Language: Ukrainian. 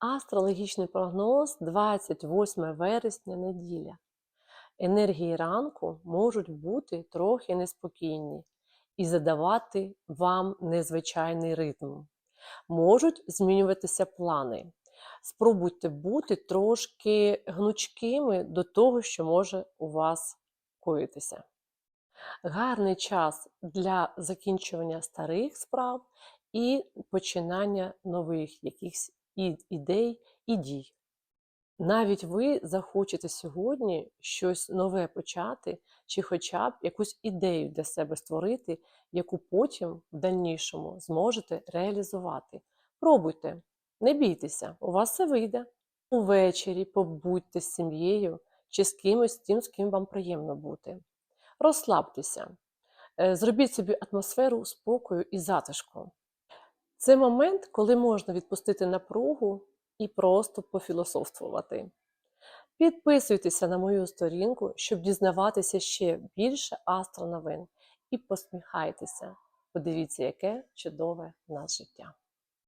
Астрологічний прогноз 28 вересня неділя. Енергії ранку можуть бути трохи неспокійні і задавати вам незвичайний ритм. Можуть змінюватися плани. Спробуйте бути трошки гнучкими до того, що може у вас коїтися. Гарний час для закінчування старих справ і починання нових якихось і- ідей і дій. Навіть ви захочете сьогодні щось нове почати, чи хоча б якусь ідею для себе створити, яку потім в дальнішому зможете реалізувати. Пробуйте, не бійтеся, у вас все вийде. Увечері побудьте з сім'єю чи з кимось тим, з ким вам приємно бути. Розслабтеся, Е, зробіть собі атмосферу спокою і затишку. Це момент, коли можна відпустити напругу і просто пофілософствувати. Підписуйтеся на мою сторінку, щоб дізнаватися ще більше астроновин. І посміхайтеся. Подивіться, яке чудове в нас життя.